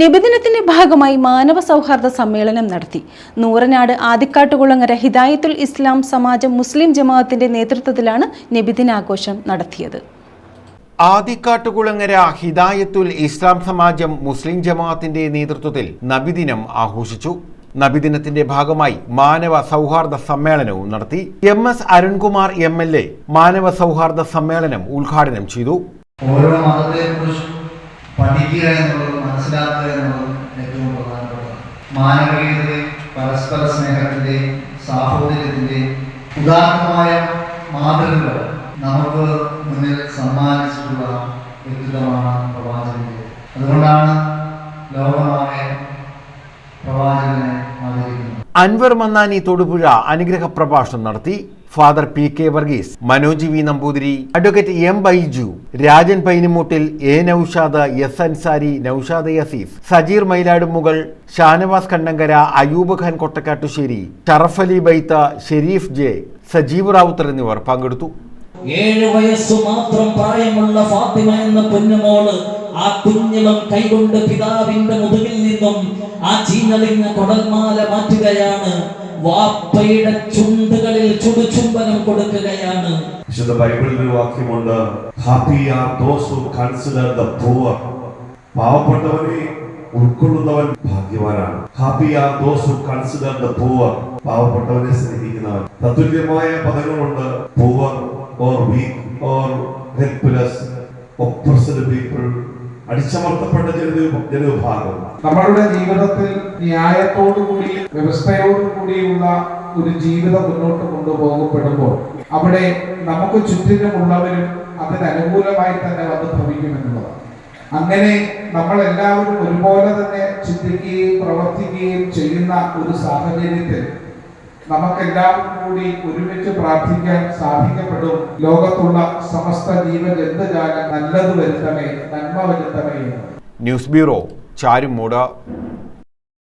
നിബിദിനത്തിന്റെ ഭാഗമായി മാനവ സൗഹാർദ്ദ സമ്മേളനം നടത്തി. നൂറനാട് ആദിക്കാട്ടുകുളങ്ങര ഹിദായത്തുൽ ഇസ്ലാം സമാജം മുസ്ലിം ജമാഅത്തിന്റെ നേതൃത്വത്തിലാണ് നിബിദിനാഘോഷം നടത്തിയത്. ആദിക്കാട്ടുകുളങ്ങര ഹിദായത്തുൽ ഇസ്ലാം സമാജം മുസ്ലിം ജമാഅത്തിന്റെ നേതൃത്വത്തിൽ നബിദിനം ആഘോഷിച്ചു. നബിദിനത്തിന്റെ ഭാഗമായി മാനവ സൗഹാർദ്ദ സമ്മേളനവും നടത്തി. M S Arunkumar M L A മാനവ സൗഹാർദ്ദ സമ്മേളനം ഉദ്ഘാടനം ചെയ്തു. ഓരോ മതത്തെക്കുറിച്ചും പഠിക്കുക എന്നുള്ളതും മാനവികതയുടെയും പരസ്പര സ്നേഹത്തിന്റെ സാഹോദര്യത്തിന്റെ ഉദാഹരണമായ മാതൃകകൾ നമുക്ക് മുന്നിൽ സമ്മാനിച്ചിട്ടുള്ള വ്യക്തിത്വമാണ് പ്രവാചകന്റെ അതുകൊണ്ടാണ് ലോകമായ പ്രവാചകനെ ആദരിക്കുന്നത്. അൻവർ മന്നാനി തൊടുപുഴ അനുഗ്രഹ പ്രഭാഷണം നടത്തി father P K Varghese Manoj V Namboothiri advocate M Baiju Rajan Painimoottil A Noushad S Ansari Noushad Yaseef Sajeer Mylaadumukal Shanavas Kannankara Ayoob Khan Kottakkattusseri Sharaf Ali ബൈത്ത Sharif J Sajeev Rawther എന്നിവർ പങ്കെടുത്തു. ഏഴ് വയസ്സു മാത്രം പ്രായമുള്ള ഫാത്തിമ എന്ന പൊന്നുമോൾ ആ കുഞ്ഞിളം കൈകൊണ്ട് പിതാവിന്റെ മുതുകിൽ നിന്നും ആ ചീഞ്ഞളിഞ്ഞ കൊടൽമാല മാറ്റുകയാണ്. വാപ്പയുടെ ചുണ്ടുകളിൽ കൊടുക്കുകയാണ്. വിശുദ്ധ ബൈബിളിൽ ഒരു വാക്യമുണ്ട്. Happy are those who consider the poor. പാവപ്പെട്ടവനെ ഉൾക്കൊള്ളുന്നവൻ ഭാഗ്യവാനാണ്. Happy are those who consider the poor. പാവപ്പെട്ടവനെ സ്നേഹിക്കുന്നവൻ. തത്തുല്യമായ പദങ്ങളുണ്ട്. Poor or weak or helpless oppressed people. അടിച്ചമർത്തപ്പെട്ട ജന ജനവിഭാഗം. നമ്മളുടെ ജീവിതത്തിൽ ന്യായത്തോടുകൂടി വ്യവസ്ഥയോടുകൂടിയുള്ള ഒരു ജീവിതം മുന്നോട്ട് കൊണ്ടുപോകപ്പെടുമ്പോൾ അവിടെ നമുക്ക് ചുറ്റിനുമുള്ളവരും അതിനനുകൂലമായി തന്നെ വന്ന് ഭവിക്കുമെന്നുള്ളതാണ് അങ്ങനെ നമ്മൾ എല്ലാവരും ഒരുപോലെ തന്നെ ചിന്തിക്കുകയും പ്രവർത്തിക്കുകയും ചെയ്യുന്ന ഒരു സാഹചര്യത്തിൽ നമുക്കെല്ലാവർക്കും കൂടി ഒരുമിച്ച് പ്രാർത്ഥിക്കാൻ സാധിക്കപ്പെടും. ലോകത്തുള്ള സമസ്ത ജീവജന്തുജാലം നല്ലത് വരുത്തമേ നന്മ വരുത്തമേ ന്യൂസ് ബ്യൂറോ ചാരുമൂട്.